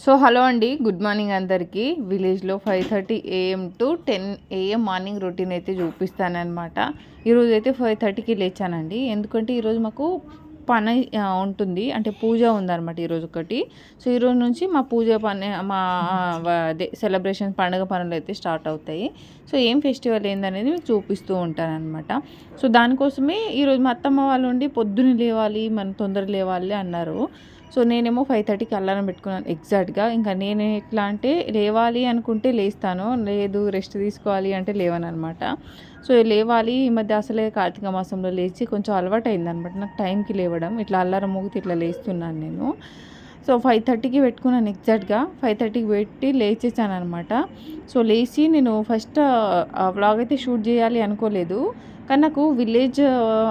So hello అండి good morning అందరికీ. విలేజ్లో five thirty AM to ten AM morning routine అయితే చూపిస్తానమాట ఈరోజు అయితే ఫైవ్ థర్టీకి లేచానండి. ఎందుకంటే ఈరోజు మాకు పని ఉంటుంది. అంటే పూజ ఉందన్నమాట ఈరోజు ఒకటి. సో ఈరోజు నుంచి మా పూజ పని మా అదే సెలబ్రేషన్ పండుగ పనులు అయితే స్టార్ట్ అవుతాయి. సో ఏం ఫెస్టివల్ ఏందనేది మీకు చూపిస్తూ ఉంటానన్నమాట. సో దానికోసమే ఈరోజు మా అత్తమ్మ వాళ్ళు ఉండి పొద్దున్న లేవాలి మనం తొందర లేవాలి అన్నారు. సో నేనేమో ఫైవ్ థర్టీకి అల్లారం పెట్టుకున్నాను ఎగ్జాక్ట్గా ఇంకా నేను ఎట్లా అంటే లేవాలి అనుకుంటే లేస్తాను లేదు రెస్ట్ తీసుకోవాలి అంటే లేవను అనమాట సో లేవాలి ఈ మధ్య అసలే కార్తీక మాసంలో లేచి కొంచెం అలవాటు అయిందనమాట నాకు టైంకి లేవడం ఇట్లా అల్లారం మూగితే ఇట్లా లేస్తున్నాను నేను. సో ఫైవ్ థర్టీకి పెట్టుకున్నాను ఎగ్జాక్ట్గా ఫైవ్ థర్టీకి పెట్టి లేచేసాను అనమాట సో లేచి నేను ఫస్ట్ వ్లాగ్ అయితే షూట్ చేయాలి అనుకోలేదు. కానీ నాకు విలేజ్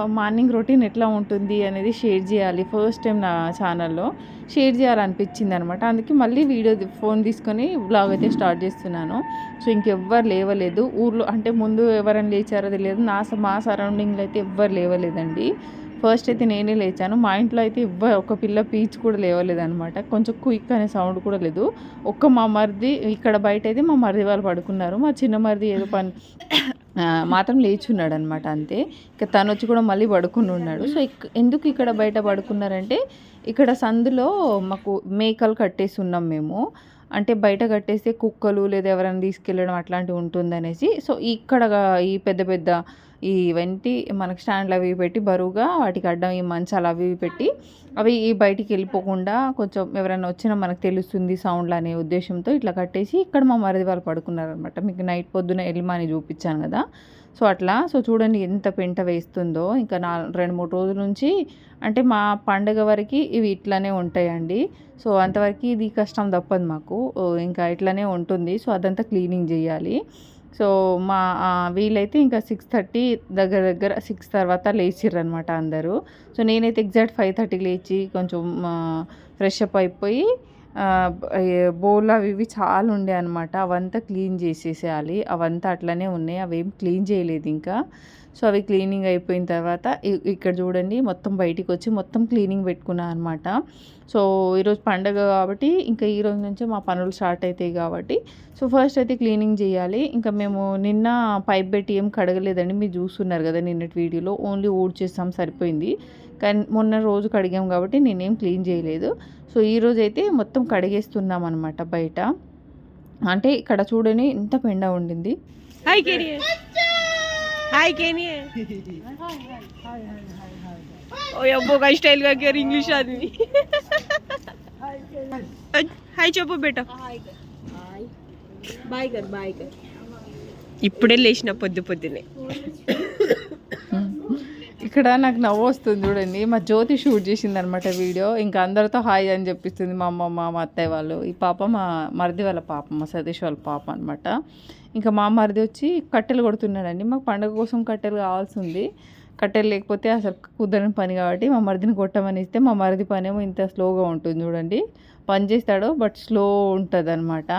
మార్నింగ్ రొటీన్ ఎట్లా ఉంటుంది అనేది షేర్ చేయాలి. ఫస్ట్ టైం నా ఛానల్లో షేర్ చేయాలనిపించింది అనమాట అందుకే మళ్ళీ వీడియో ఫోన్ తీసుకొని బ్లాగ్ అయితే స్టార్ట్ చేస్తున్నాను. సో ఇంకెవ్వరు లేవలేదు. ఊర్లో అంటే ముందు ఎవరైనా లేచారో తెలియదు. నా స- మా సరౌండింగ్లో అయితే ఎవ్వరు లేవలేదండి. ఫస్ట్ అయితే నేనే లేచాను. మా ఇంట్లో అయితే ఎవ్వరు ఒక పిల్ల పీచ్ కూడా లేవలేదనమాట కొంచెం క్విక్ అనే సౌండ్ కూడా లేదు. ఒక్క మా మరిది ఇక్కడ బయట అయితే మా మరిది వాళ్ళు పడుకున్నారు. మా చిన్న మరిది ఏదో పని మాత్రం లేచున్నాడు అనమాట అంతే. ఇక తను వచ్చి కూడా మళ్ళీ పడుకుని ఉన్నాడు సో ఎందుకు ఇక్కడ బయట పడుకున్నారంటే ఇక్కడ సందులో మాకు మేకలు కట్టేసి ఉన్నాం మేము. అంటే బయట కట్టేస్తే కుక్కలు లేదా ఎవరైనా తీసుకెళ్ళడం అట్లాంటివి ఉంటుందనేసి. సో ఇక్కడ ఈ పెద్ద పెద్ద ఈ వెంటి మనకు స్టాండ్లు అవి పెట్టి బరువుగా వాటికి అడ్డం ఈ మంచాలు అవి పెట్టి అవి బయటికి వెళ్ళిపోకుండా కొంచెం ఎవరైనా వచ్చినా మనకు తెలుస్తుంది సౌండ్లు అనే ఉద్దేశంతో ఇట్లా కట్టేసి ఇక్కడ మా మరిది వాళ్ళు పడుకున్నారనమాట. మీకు నైట్ పొద్దున ఎల్లిమాని చూపించాను కదా. సో అట్లా. సో చూడండి ఎంత పెంట వేస్తుందో. ఇంకా నా రెండు మూడు రోజుల నుంచి అంటే మా పండగ వరకు ఇవి ఇట్లానే ఉంటాయండి. సో అంతవరకు ఇది కష్టం తప్పదు మాకు. ఓ, ఇంకా ఇట్లానే ఉంటుంది. సో అదంతా క్లీనింగ్ చేయాలి. సో మా వీలైతే వీళ్ళైతే ఇంకా సిక్స్ థర్టీ దగ్గర దగ్గర సిక్స్ తర్వాత లేచిర్రు అనమాట అందరూ. సో నేనైతే ఎగ్జాక్ట్ ఫైవ్ థర్టీకి లేచి కొంచెం ఫ్రెష్ అప్ అయిపోయి ఆ, బౌల్ అవి ఇవి చాలా ఉండే అనమాట అవంతా క్లీన్ చేసేసేయాలి. అవంతా అట్లనే ఉన్నాయి. అవేం క్లీన్ చేయలేదు ఇంకా. సో అవి క్లీనింగ్ అయిపోయిన తర్వాత ఇక్కడ చూడండి మొత్తం బయటికి వచ్చి మొత్తం క్లీనింగ్ పెట్టుకున్నాను అనమాట సో ఈరోజు పండగ కాబట్టి ఇంకా ఈ రోజు నుంచే మా పనులు స్టార్ట్ అవుతాయి కాబట్టి. సో ఫస్ట్ అయితే క్లీనింగ్ చేయాలి. ఇంకా మేము నిన్న పైప్ పెట్టి ఏం కడగలేదండి. మీరు చూస్తున్నారు కదా నిన్నటి వీడియోలో. ఓన్లీ ఊడ్ చేస్తాం సరిపోయింది. కానీ మొన్న రోజు కడిగాం కాబట్టి నేనేం క్లీన్ చేయలేదు. సో ఈ రోజు అయితే మొత్తం కడిగేస్తున్నాం అనమాట బయట. అంటే ఇక్కడ చూడని ఎంత పెండ ఉండింది. हाय केनिए हाय केनिए ओ अब्बो का स्टाइल का क्या इंग्लिश आदमी हाय చెప్పు బేటా బాయ్ కర్ బాయ్ కర్ ఇప్పుడే లేచిన పొద్దు పొద్దునే ఇక్కడ నాకు నవ్వు వస్తుంది చూడండి మా జ్యోతి షూట్ చేసింది అనమాట వీడియో ఇంకా అందరితో హాయ్ అని చెప్పిస్తుంది మా అమ్మమ్మ మా అత్తయ్య వాళ్ళు ఈ పాప మా మరిది వాళ్ళ పాప మా సతీష్ వాళ్ళ పాప అనమాట ఇంకా మా మరిది వచ్చి కట్టెలు కొడుతున్నాడండి. మాకు పండగ కోసం కట్టెలు కావాల్సి ఉంది కట్టెలు లేకపోతే అసలు కుదరని పని కాబట్టి మా మరిదిని కొట్టమని ఇస్తే మా మరిది పనేమో ఇంత స్లోగా ఉంటుంది చూడండి. పని చేస్తాడు బట్ స్లో ఉంటుంది అనమాట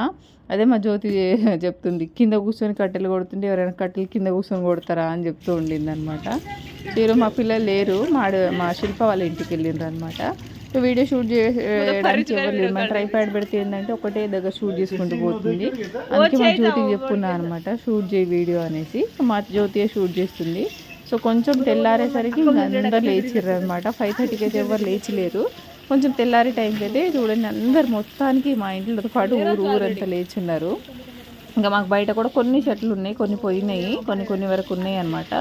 అదే మా జ్యోతి చెప్తుంది కింద కూర్చొని కట్టెలు కొడుతుంటే ఎవరైనా కట్టెలు కింద కూర్చొని కొడతారా? అని చెప్తూ ఉండింది అనమాట మీరు మా పిల్లలు లేరు. మా మా శిల్ప వాళ్ళ ఇంటికి వెళ్ళిండ్రు అనమాట సో వీడియో షూట్ చేయడానికి ఎవరు లేరు. మన ట్రైపాడ్ పెడితే ఏంటంటే ఒకటే దగ్గర షూట్ చేసుకుంటూ పోతుంది. అందుకే మా జ్యోతికి చెప్పుకున్నా అనమాట షూట్ చేయి వీడియో అనేసి. మా జ్యోతియే షూట్ చేస్తుంది. సో కొంచెం తెల్లారేసరికి అందరు లేచిర్రు అనమాట ఫైవ్ థర్టీకి అయితే ఎవరు లేచిలేరు. కొంచెం తెల్లారి టైంకి అయితే చూడండి అందరు మొత్తానికి మా ఇంట్లో పాటు ఊరు ఊరంతా లేచున్నారు. ఇంకా మాకు బయట కూడా కొన్ని చెట్లు ఉన్నాయి కొన్ని పోయినాయి కొన్ని కొన్ని వరకు ఉన్నాయి అనమాట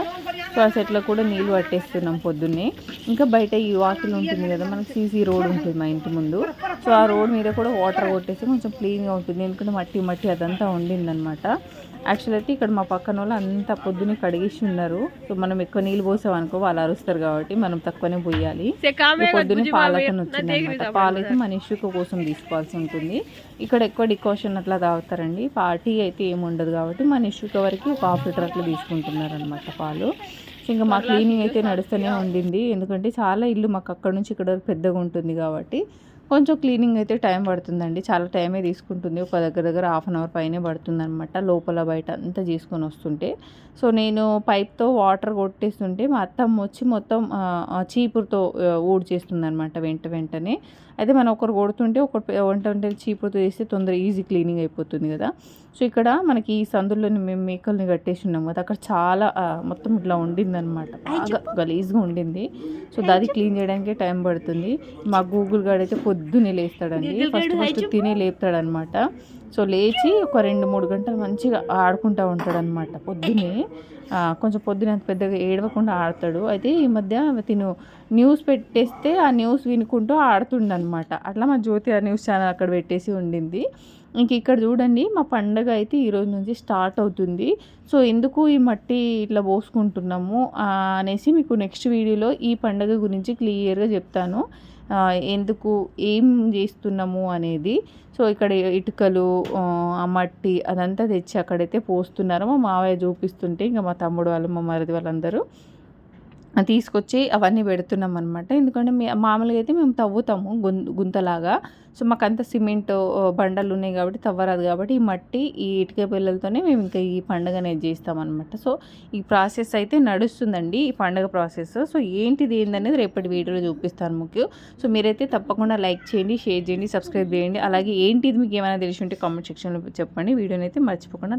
సో ఆ చెట్లకు కూడా నీళ్ళు పట్టేస్తున్నాం పొద్దున్నే. ఇంకా బయట ఈ వాకిల్ ఉంటుంది కదా మనకి సీసీ రోడ్ ఉంటుంది మా ఇంటి ముందు. సో ఆ రోడ్ మీద కూడా వాటర్ కొట్టేసి కొంచెం క్లీన్గా ఉంటుంది. ఎందుకంటే మట్టి మట్టి అదంతా ఉండిందనమాట. యాక్చువల్ అయితే ఇక్కడ మా పక్కన వాళ్ళు అంతా పొద్దున్నే కడిగేసి ఉన్నారు. సో మనం ఎక్కువ నీళ్ళు పోసాం అనుకో వాళ్ళు అరుస్తారు కాబట్టి మనం తక్కువనే పోయాలి. పొద్దున్నే పాలకని వచ్చింది అనమాట పాలైతే మన ఇష్యూకు కోసం తీసుకోవాల్సి ఉంటుంది. ఇక్కడ ఎక్కువ డికాషన్ అట్లా తాగుతారండి. పార్టీ అయితే ఏమి ఉండదు కాబట్టి మన ఇష్యూకి వరకు ఒక హాఫ్ లీటర్ అట్లా తీసుకుంటున్నారు అనమాట పాలు ఇంకా మా క్లీనింగ్ అయితే నడుస్తూనే ఉండింది. ఎందుకంటే చాలా ఇల్లు మాకు అక్కడ నుంచి ఇక్కడ వరకు పెద్దగా ఉంటుంది కాబట్టి కొంచెం క్లీనింగ్ అయితే టైం పడుతుందండి. చాలా టైమే తీసుకుంటుంది. ఒక దగ్గర దగ్గర హాఫ్ అన్ అవర్ పైనే పడుతుంది అనమాట లోపల బయట అంతా చేసుకొని వస్తుంటే. సో నేను పైప్తో వాటర్ కొట్టేస్తుంటే మా అత్తమ్మ వచ్చి మొత్తం చీపురుతో ఊడ్ చేస్తుంది అనమాట వెంట వెంటనే. అయితే మనం ఒకరు కొడుతుంటే ఒకరు వంట వంట చీపురుతో చేస్తే తొందర ఈజీ క్లీనింగ్ అయిపోతుంది కదా. సో ఇక్కడ మనకి ఈ సందుల్లోని మేము మేకల్ని కట్టేసి ఉన్నాం కదా అక్కడ చాలా మొత్తం ఇట్లా ఉండిందనమాట బాగా గలీజ్గా ఉండింది. సో దాది క్లీన్ చేయడానికి టైం పడుతుంది. మా గూగుల్ గార్డ్ అయితే పొద్దున్నే లేస్తాడండి. ఫస్ట్ ఫస్ట్ తినే లేపుతాడనమాట సో లేచి ఒక రెండు మూడు గంటలు మంచిగా ఆడుకుంటూ ఉంటాడనమాట పొద్దున్నే. ఆ, కొంచెం పొద్దున అంత పెద్దగా ఏడవకుండా ఆడతాడు. అయితే ఈ మధ్య తిను న్యూస్ పెట్టేస్తే ఆ న్యూస్ వినుకుంటూ ఆడుతుండనమాట అట్లా మా జ్యోతి ఆ న్యూస్ ఛానల్ అక్కడ పెట్టేసి ఉండింది. ఇంక ఇక్కడ చూడండి మా పండగ అయితే ఈరోజు నుంచి స్టార్ట్ అవుతుంది. సో ఎందుకు ఈ మట్టి ఇట్లా పోసుకుంటున్నాము అనేసి మీకు నెక్స్ట్ వీడియోలో ఈ పండగ గురించి క్లియర్గా చెప్తాను. ఎందుకు ఏం చేస్తున్నాము అనేది. సో ఇక్కడ ఇటుకలు ఆ, మట్టి అదంతా తెచ్చి అక్కడైతే పోస్తున్నారు. మా మావయ్య చూపిస్తుంటే ఇంకా మా తమ్ముడు వాళ్ళు మా మరిది వాళ్ళందరూ. తీసుకొచ్చి అవన్నీ పెడుతున్నాం అనమాట ఎందుకంటే మే- మామూలుగా అయితే మేము తవ్వుతాము గుం గుంతలాగా. సో మాకు అంత సిమెంట్ బండలు ఉన్నాయి కాబట్టి తవ్వరాదు కాబట్టి ఈ మట్టి ఈ ఇటుక పిల్లలతోనే మేము ఇంకా ఈ పండుగ అనేది చేస్తాం సో ఈ ప్రాసెస్ అయితే నడుస్తుందండి ఈ పండుగ ప్రాసెస్. సో ఏంటిది ఏందనేది రేపటి వీడియోలో చూపిస్తాను ముఖ్యం సో మీరైతే తప్పకుండా లైక్ చేయండి షేర్ చేయండి సబ్స్క్రైబ్ చేయండి. అలాగే ఏంటిది మీకు ఏమైనా తెలిసి ఉంటే కామెంట్ సెక్షన్లో చెప్పండి. వీడియోని అయితే మర్చిపోకుండా